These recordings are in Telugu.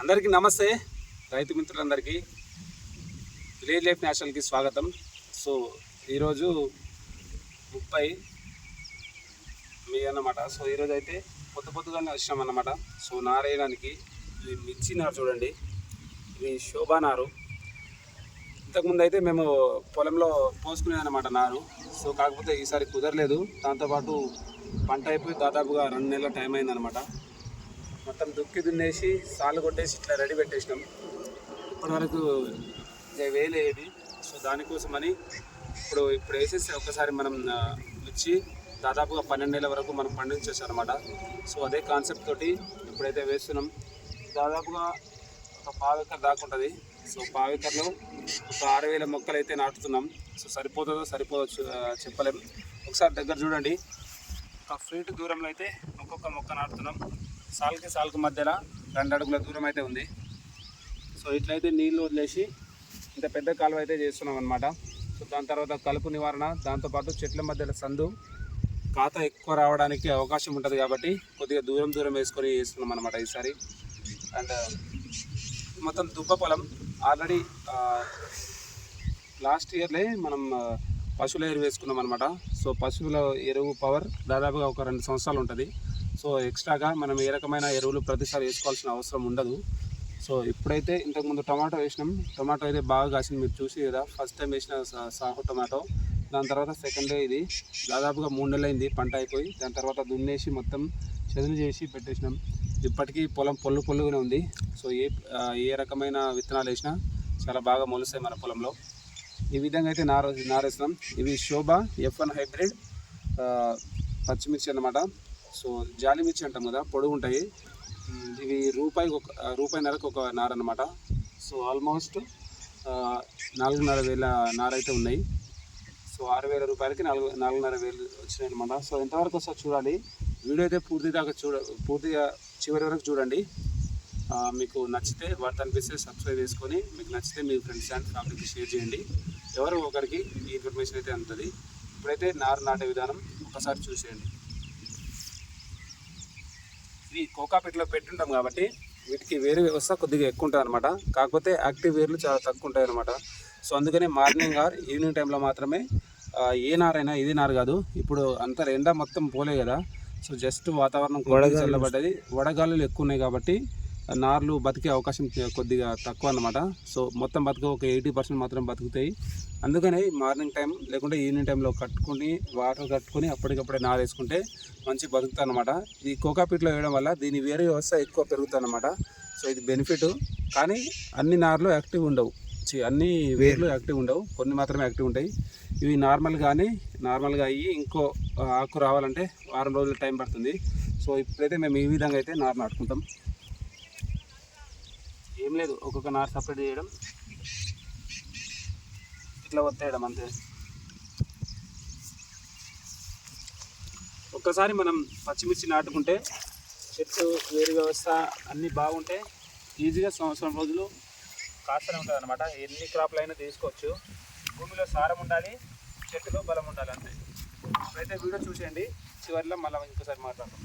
అందరికీ నమస్తే. రైతు మిత్రులందరికీ. విలేజ్ లైఫ్ నేషనల్కి స్వాగతం. సో ఈరోజు ముప్పై మే అన్నమాట. సో ఈరోజు అయితే పొద్దు పొద్దుగానే వచ్చినాం అన్నమాట. సో నారేయడానికి ఇది మిర్చి నారు చూడండి. ఇది శోభా నారు. ఇంతకుముందు అయితే మేము పొలంలో పోసుకునేది అనమాట నారు. సో కాకపోతే ఈసారి కుదరలేదు. దాంతోపాటు పంట అయిపోయి దాదాపుగా రెండు నెలల టైం అయిందనమాట మొత్తం దుక్కి దున్నేసి సాలు కొట్టేసి ఇట్లా రెడీ పెట్టేసినాం. ఇప్పటివరకు వేయలేదు సో దానికోసమని ఇప్పుడు ఇప్పుడు వేసేసి ఒకసారి మనం వచ్చి మిర్చి దాదాపుగా పన్నెండు నెలల వరకు మనం పండించవచ్చు అనమాట సో అదే కాన్సెప్ట్ తోటి ఇప్పుడైతే వేస్తున్నాం. దాదాపుగా ఒక పావికర్ దాకా ఉంటుంది. సో పావికర్లో ఒక ఆరు వేల మొక్కలు అయితే నాటుతున్నాం. సో సరిపోతుందో సరిపోదో చెప్పలేం. ఒకసారి దగ్గర చూడండి. ఒక ఫీట్ దూరంలో అయితే ఒక్కొక్క మొక్క నాటుతున్నాం. సాల్కి సాల్కి మధ్యలో రెండు అడుగుల దూరం అయితే ఉంది. సో ఇట్లయితే నీళ్ళు వదిలేసి ఇంత పెద్ద కాలువ అయితే చేస్తున్నాం అనమాట సో దాని తర్వాత కలుపు నివారణ దాంతోపాటు చెట్ల మధ్యలో సందు కాత ఎక్కువ రావడానికి అవకాశం ఉంటుంది కాబట్టి కొద్దిగా దూరం దూరం వేసుకొని వేస్తున్నాం అనమాట ఈసారి. అండ్ మొత్తం దుబ్బ పొలం ఆల్రెడీ లాస్ట్ ఇయర్లే మనం పశువుల ఎరువు వేసుకున్నాం అనమాట సో పశువుల ఎరువు పవర్ దాదాపుగా ఒక రెండు సంవత్సరాలు ఉంటుంది. సో ఎక్స్ట్రాగా మనం ఏ రకమైన ఎరువులు ప్రతిసారి వేసుకోవాల్సిన అవసరం ఉండదు. సో ఇప్పుడైతే ఇంతకుముందు టమాటో వేసినాం. టమాటో అయితే బాగా కాసింది. మీరు చూసి కదా ఫస్ట్ టైం వేసిన సాహో సాగు టమాటో. దాని తర్వాత సెకండ్ డే ఇది. దాదాపుగా మూడు నెలలు అయింది పంట అయిపోయి. దాని తర్వాత దున్నేసి మొత్తం చదును చేసి పెట్టేసినాం. ఇప్పటికీ పొలం పొల్లు పొల్లుగానే ఉంది. సో ఏ ఏ రకమైన విత్తనాలు వేసినా చాలా బాగా మొలుస్తాయి మన పొలంలో. ఈ విధంగా అయితే నార నారేస్తున్నాం. ఇవి శోభ ఎఫ్ వన్ హైబ్రిడ్ పచ్చిమిర్చి అన్నమాట. సో జాలి మిర్చి అంటాం కదా పొడుగు ఉంటాయి ఇవి రూపాయి ఒక రూపాయిన్నరకు ఒక నార అనమాట సో ఆల్మోస్ట్ నాలుగున్నర వేల నార అయితే ఉన్నాయి. సో ఆరు వేల రూపాయలకి నాలుగు నాలుగున్నర వేలు వచ్చినాయి అనమాట సో ఎంతవరకు వస్తుందో చూడాలి వీడియో అయితే పూర్తి దాకా చూడ పూర్తిగా చివరి వరకు చూడండి. మీకు నచ్చితే వర్త్ అనిపిస్తే సబ్స్క్రైబ్ చేసుకొని మీకు నచ్చితే మీ ఫ్రెండ్స్ అండ్ ఫ్యామిలీకి షేర్ చేయండి. ఎవరు ఒకరికి ఈ ఇన్ఫర్మేషన్ అయితే అందుతుంది. ఇప్పుడైతే నారు నాటే విధానం ఒకసారి చూసేయండి. కోకాపీట్లో పెట్టుంటాం కాబట్టి వీటికి వేరు వ్యవస్థ కొద్దిగా ఎక్కువ ఉంటుంది అనమాట కాకపోతే యాక్టివ్ వేర్లు చాలా తక్కువ ఉంటాయి అనమాట సో అందుకనే మార్నింగ్ ఆర్ ఈవినింగ్ టైంలో మాత్రమే ఏ నారైనా ఇది నారు కాదు. ఇప్పుడు అంత ఎండ మొత్తం పోలే కదా. సో జస్ట్ వాతావరణం చల్లబడ్డది. వడగాలులు ఎక్కువ ఉన్నాయి కాబట్టి నార్లు బతికే అవకాశం కొద్దిగా తక్కువ అన్నమాట. సో మొత్తం బతుక ఒక ఎయిటీ పర్సెంట్ మాత్రం బతుకుతాయి. అందుకనే మార్నింగ్ టైం లేకుంటే ఈవినింగ్ టైంలో కట్టుకొని వాటర్ కట్టుకొని అప్పటికప్పుడే నారు వేసుకుంటే మంచి బతుకుతాయి అనమాట ఈ కోకాపీట్లో వేయడం వల్ల దీని వేరే వ్యవస్థ ఎక్కువ పెరుగుతుంది అనమాట సో ఇది బెనిఫిట్. కానీ అన్ని నార్లు యాక్టివ్ ఉండవు. అన్ని వేర్లు యాక్టివ్ ఉండవు. కొన్ని మాత్రమే యాక్టివ్ ఉంటాయి. ఇవి నార్మల్గానే నార్మల్గా అయ్యి ఇంకో ఆకు రావాలంటే వారం రోజులు టైం పడుతుంది. సో ఇప్పుడైతే మేము ఈ విధంగా అయితే నారు నాటుకుంటాం. ఏం లేదు ఒక్కొక్క నార్ సపరేట్ చేయడం. ఇట్లా ఒత్తేయడం అంతే. ఒక్కసారి మనం పచ్చిమిర్చి నాటుకుంటే చెట్టు వేరు వ్యవస్థ అన్నీ బాగుంటే ఈజీగా సంవత్సరం రోజులు కాస్తూనే ఉంటుంది అనమాట ఎన్ని క్రాప్లు అయినా తీసుకోవచ్చు. భూమిలో సారం ఉండాలి చెట్టులో బలం ఉండాలి అంతే. అయితే వీడియో చూసేయండి. చివరిలో మళ్ళీ ఇంకోసారి మాట్లాడతాం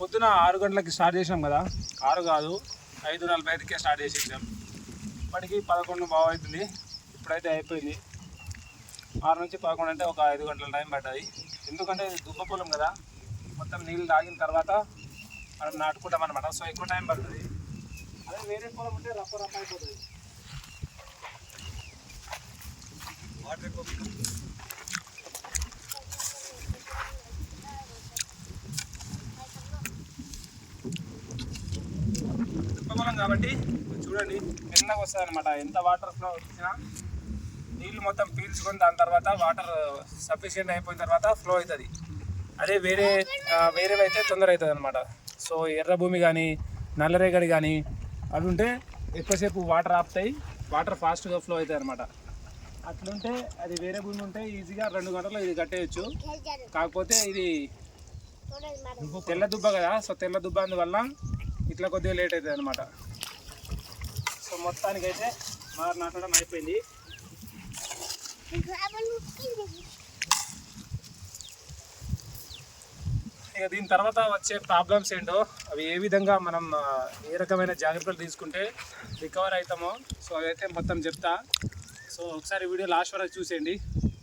పొద్దున ఆరు గంటలకి స్టార్ట్ చేసాం కదా. ఆరు కాదు ఐదు నలభై ఐదుకే స్టార్ట్ చేసేసాం. ఇప్పటికి పదకొండు బాగా అవుతుంది ఇప్పుడైతే అయిపోయింది. ఆరు నుంచి పదకొండు అంటే ఒక ఐదు గంటల టైం పడ్డది ఎందుకంటే ఇది దుబ్బ పొలం కదా. మొత్తం నీళ్ళు తాగిన తర్వాత మనం నాటుకుంటాం అనమాట సో ఎక్కువ టైం పడుతుంది. అదే వేరే పొలం ఉంటే రప్ప రప్ప అయిపోతుంది. వాటర్ ఎక్కువ దుబ్బ కాబట్టి చూడండి మెల్లగా వస్తుంది అనమాట ఎంత వాటర్ ఫ్లో వచ్చినా నీళ్ళు మొత్తం పీల్చుకొని దాని తర్వాత వాటర్ సఫిషియెంట్ అయిపోయిన తర్వాత ఫ్లో అవుతుంది. అదే వేరే ఆ, వేరేవి అయితే తొందర అవుతుంది అనమాట సో ఎర్ర భూమి కానీ నల్లరేగడి కానీ అవి ఉంటే ఎక్కువసేపు వాటర్ ఆపుతాయి వాటర్ ఫాస్ట్గా ఫ్లో అవుతాయి అనమాట అట్లుంటే అది వేరే భూమి ఉంటే ఈజీగా రెండు గంటల్లో ఇది కట్టేయచ్చు. కాకపోతే ఇది తెల్ల దుబ్బ కదా సో తెల్ల దుబ్బ అందువల్ల ఇట్లా కొద్దిగా లేట్ అవుతుంది అనమాట సో మొత్తానికైతే మారు నాటడం అయిపోయింది. ఇక దీని తర్వాత వచ్చే ప్రాబ్లమ్స్ ఏంటో అవి ఏ విధంగా మనం ఏ రకమైన జాగ్రత్తలు తీసుకుంటే రికవర్ అవుతామో సో అవైతే మొత్తం చెప్తా. సో ఒకసారి వీడియో లాస్ట్ వరకు చూసేయండి.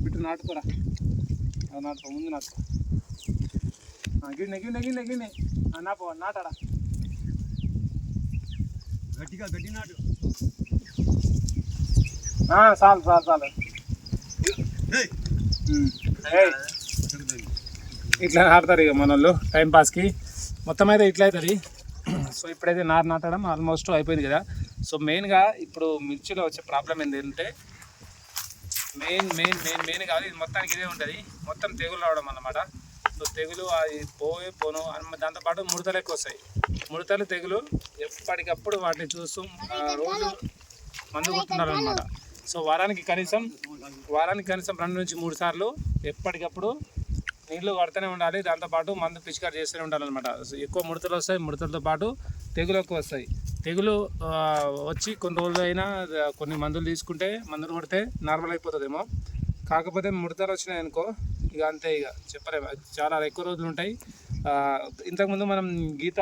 బిట్టు నాటుకోరా. అది నాటుకో ముందు నాటుకో. ఆ, గిన్నె గిన్నె గిన్నె గిన్నె. ఆ, నాపో నాటాడా? గట్టిగా గట్టి నాటు. చాలు చాలు చాలు. ఇట్లా ఆడతారు ఇక మన వాళ్ళు టైం పాస్కి మొత్తం అయితే ఇట్లా అవుతుంది. సో ఇప్పుడైతే నారు నాటడం ఆల్మోస్ట్ అయిపోయింది కదా. సో మెయిన్గా ఇప్పుడు మిర్చిలో వచ్చే ప్రాబ్లం ఏంటంటే మెయిన్ మెయిన్ మెయిన్ మెయిన్ కాదు ఇది మొత్తానికి ఇదే ఉంటుంది. మొత్తం తెగులు రావడం అన్నమాట. తెగులు అది పోయే పోను దాంతోపాటు ముడతలు ఎక్కువ వస్తాయి. ముడతలు తెగులు ఎప్పటికప్పుడు వాటిని చూస్తూ రోజు మందు కొట్టున్నారనమాట సో వారానికి కనీసం వారానికి కనీసం రెండు నుంచి మూడు సార్లు ఎప్పటికప్పుడు నీళ్ళు కొడుతూనే ఉండాలి. దాంతోపాటు మందు పిచికారి చేస్తూనే ఉండాలన్నమాట. ఎక్కువ ముడతలు వస్తాయి. ముడతలతో పాటు తెగులు ఎక్కువ వస్తాయి. తెగులు వచ్చి కొన్ని రోజులు అయినా కొన్ని మందులు తీసుకుంటే మందులు కొడితే నార్మల్ అయిపోతుందేమో. కాకపోతే ముడతలు వచ్చినాయి అనుకో ఇక అంతే ఇక. చెప్పలే. చాలా ఎక్కువ రోజులు ఉంటాయి. ఇంతకుముందు మనం గీత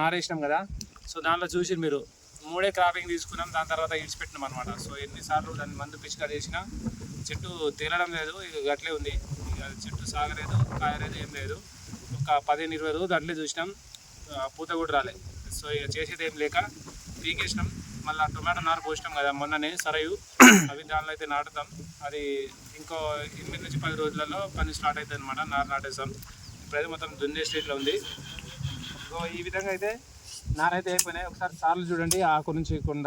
నారేసినాం కదా. సో దాంట్లో చూసి మీరు. మూడే క్రాపింగ్ తీసుకున్నాం. దాని తర్వాత ఇడిచిపెట్టినాం అనమాట సో ఎన్నిసార్లు దాన్ని మందు పిచికారి చేసినా చెట్టు తేలడం లేదు. ఇక గట్లే ఉంది. ఇక చెట్టు సాగలేదు కాయలేదు ఏం లేదు. ఒక పదిహేను ఇరవై రోజులు అట్లే చూసినాం. పూత కూడా రాలే. సో ఇక చేసేది ఏం లేక పీకేసినాం. మళ్ళీ టొమాటో నారు పోసినాం కదా మొన్ననే సరయు. అవి దానిలో అయితే నాటుతాం. అది ఇంకో ఎనిమిది నుంచి పది రోజులలో పని స్టార్ట్ అవుతుంది అనమాట నారు నాటేస్తాం. ఇప్పుడైతే మొత్తం దున్నే స్టేట్లో ఉంది. సో ఈ విధంగా అయితే నారైతే అయిపోయినాయి. ఒకసారి సార్లు చూడండి ఆకు నుంచి కొన్ని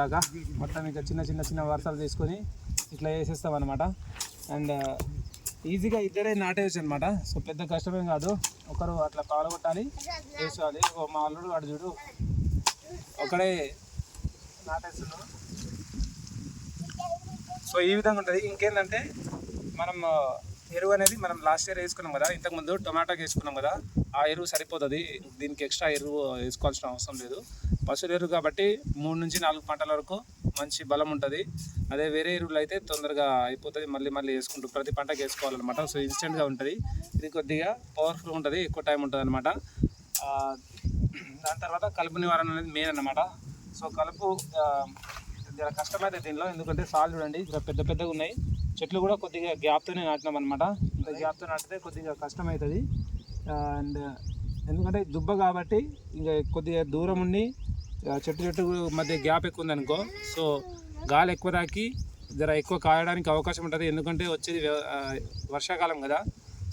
మొత్తం ఇంకా చిన్న చిన్న చిన్న వరుసలు తీసుకొని ఇట్లా వేసేస్తాం అనమాట అండ్ ఈజీగా ఇద్దరే నాటేయచ్చు అనమాట సో పెద్ద కష్టమేం కాదు. ఒకరు అట్లా పాలగొట్టాలి వేసుకోవాలి. మా అల్లుడు వాడు చూడు. ఒకడే నాటేస్తున్నాడు సో ఈ విధంగా ఉంటుంది. ఇంకేంటంటే మనం ఎరువు అనేది మనం లాస్ట్ ఇయర్ వేసుకున్నాం కదా. ఇంతకుముందు టొమాటోకి వేసుకున్నాం కదా. ఆ ఎరువు సరిపోతుంది. దీనికి ఎక్స్ట్రా ఎరువు వేసుకోవాల్సిన అవసరం లేదు. పశువుల ఎరువు కాబట్టి మూడు నుంచి నాలుగు పంటల వరకు మంచి బలం ఉంటుంది. అదే వేరే ఎరువులు అయితే తొందరగా అయిపోతుంది. మళ్ళీ మళ్ళీ వేసుకుంటూ ప్రతి పంటకి వేసుకోవాలన్నమాట. సో ఇన్స్టెంట్గా ఉంటుంది. ఇది కొద్దిగా పవర్ఫుల్ ఉంటుంది. ఎక్కువ టైం ఉంటుంది అనమాట దాని తర్వాత కలుపు నివారణ అనేది మెయిన్ అనమాట సో కలుపు జర జర కష్టమైతే దీనిలో. ఎందుకంటే సాల్ చూడండి ఇక్కడ పెద్ద పెద్దగా ఉన్నాయి. చెట్లు కూడా కొద్దిగా గ్యాప్తోనే నాటినాం అనమాట గ్యాప్తో నాటితే కొద్దిగా కష్టమవుతుంది అండ్ ఎందుకంటే దుబ్బ కాబట్టి ఇంకా కొద్దిగా దూరం ఉండి చెట్టు చెట్టు మధ్య గ్యాప్ ఎక్కువ ఉందనుకో సో గాలి ఎక్కువ తాకి జర ఎక్కువ కాయడానికి అవకాశం ఉంటుంది. ఎందుకంటే వచ్చేది వర్షాకాలం కదా.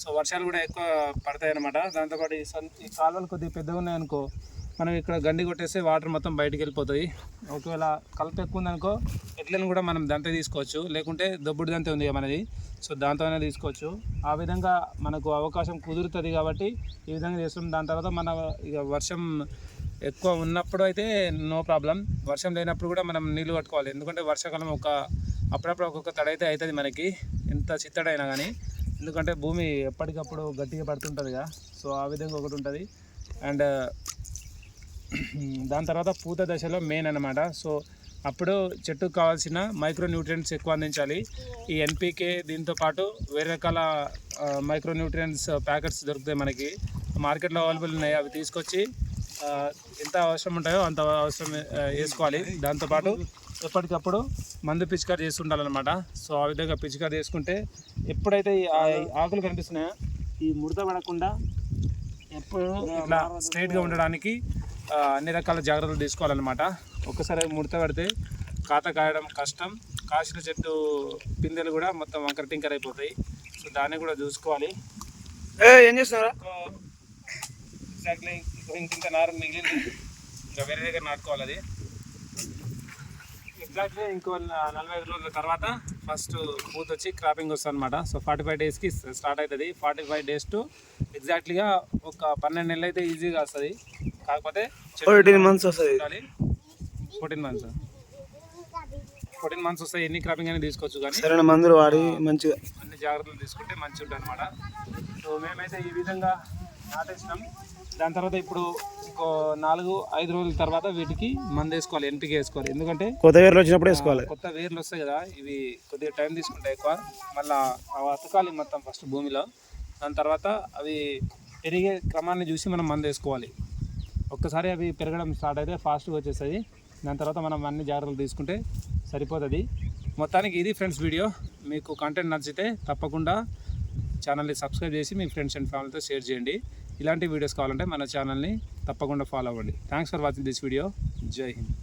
సో వర్షాలు కూడా ఎక్కువ పడతాయి అనమాట దాంతోపాటు ఈ సన్ ఈ కాలువలు కొద్దిగా పెద్దగా ఉన్నాయనుకో మనం ఇక్కడ గండి కొట్టేస్తే వాటర్ మొత్తం బయటికి వెళ్ళిపోతుంది ఒకవేళ కలుపు ఎక్కువ ఉందనుకో ఎట్లను కూడా మనం దంతే తీసుకోవచ్చు. లేకుంటే దొబ్బుడు దంతే ఉంది మనది. సో దాంతోనే తీసుకోవచ్చు. ఆ విధంగా మనకు అవకాశం కుదురుతుంది కాబట్టి ఈ విధంగా చేస్తున్నాం. దాని తర్వాత మన ఇక వర్షం ఎక్కువ ఉన్నప్పుడు అయితే నో ప్రాబ్లం. వర్షం లేనప్పుడు కూడా మనం నీళ్ళు కట్టుకోవాలి. ఎందుకంటే వర్షాకాలం ఒక అప్పుడప్పుడు ఒక్కొక్క తడైతే అవుతుంది మనకి. ఎంత చిత్తడైనా కానీ. ఎందుకంటే భూమి ఎప్పటికప్పుడు గట్టిగా పడుతుంటుంది సో ఆ విధంగా ఒకటి ఉంటుంది. అండ్ దాని తర్వాత పూత దశలో మెయిన్ అనమాట సో అప్పుడు చెట్టుకు కావాల్సిన మైక్రో న్యూట్రియంట్స్ ఎక్కువ అందించాలి. ఈ ఎన్పికే దీంతో పాటు వేరే రకాల మైక్రో న్యూట్రియంట్స్ ప్యాకెట్స్ దొరుకుతాయి మనకి. మార్కెట్లో అవైలబుల్ ఉన్నాయి. అవి తీసుకొచ్చి ఎంత అవసరం ఉంటాయో అంత అవసరం వేసుకోవాలి. దాంతోపాటు ఎప్పటికప్పుడు మందు పిచికారి చేస్తుండాలన్నమాట. సో ఆ విధంగా పిచికారి చేసుకుంటే ఎప్పుడైతే ఈ ఆకులు కనిపిస్తున్నాయో ఈ ముడత పడకుండా ఎప్పుడు ఇట్లా స్ట్రైట్గా ఉండడానికి అన్ని రకాల జాగ్రత్తలు తీసుకోవాలన్నమాట. ఒక్కసారి ముడత పడితే కాత కాయడం కష్టం. కాసిన చెట్టు పిందెలు కూడా మొత్తం వంకర టింకర్ అయిపోతాయి. సో దాన్ని కూడా చూసుకోవాలి. ఏం చేస్తున్నారా ఎగ్జాక్ట్లీ ఇంత నారు మిగిలింది. ఇంకా వేరే దగ్గర నాటుకోవాలి అది. ఎగ్జాక్ట్లీ ఇంకో నలభై ఐదు రోజుల తర్వాత ఫస్ట్ పూత వచ్చి క్రాపింగ్ వస్తుంది అనమాట సో ఫార్టీ ఫైవ్ డేస్కి స్టార్ట్ అవుతుంది. ఫార్టీ ఫైవ్ డేస్ టు ఎగ్జాక్ట్లీగా ఒక పన్నెండు నెలలు అయితే ఈజీగా వస్తుంది. కాకపోతే ఫోర్టీన్ మంత్స్ వస్తుంది. ఫోర్టీన్ మంత్స్ ఫోర్టీన్ మంత్స్ వస్తాయి ఎన్ని క్రాపింగ్ అయినా తీసుకోవచ్చు కానీ సరైన మందులు వాడి మంచిగా అన్ని జాగ్రత్తలు తీసుకుంటే మంచిగా ఉంటుంది అనమాట సో మేమైతే ఈ విధంగా నాటేసినాం. దాని తర్వాత ఇప్పుడు ఇంకో నాలుగు ఐదు రోజుల తర్వాత వీటికి మందు వేసుకోవాలి ఎన్పిక వేసుకోవాలి ఎందుకంటే కొత్త వేర్లు వచ్చినప్పుడు వేసుకోవాలి. కొత్త వేర్లు వస్తాయి కదా ఇవి కొద్దిగా టైం తీసుకుంటాయి ఎక్కువ. మళ్ళీ అవి అతకాలి మొత్తం ఫస్ట్ భూమిలో. దాని తర్వాత అవి పెరిగే క్రమాన్ని చూసి మనం మందు వేసుకోవాలి ఒక్కసారి అవి పెరగడం స్టార్ట్ అయితే ఫాస్ట్గా వచ్చేస్తుంది. దాని తర్వాత మనం అన్ని జాగ్రత్తలు తీసుకుంటే సరిపోతుంది. మొత్తానికి ఇది ఫ్రెండ్స్ వీడియో మీకు కంటెంట్ నచ్చితే తప్పకుండా ఛానల్ని సబ్స్క్రైబ్ చేసి మీ ఫ్రెండ్స్ అండ్ ఫ్యామిలీతో షేర్ చేయండి. ఇలాంటి వీడియోస్ కావాలంటే మన ఛానల్ని తప్పకుండా ఫాలో అవ్వండి. Thanks for watching this video Jai Hind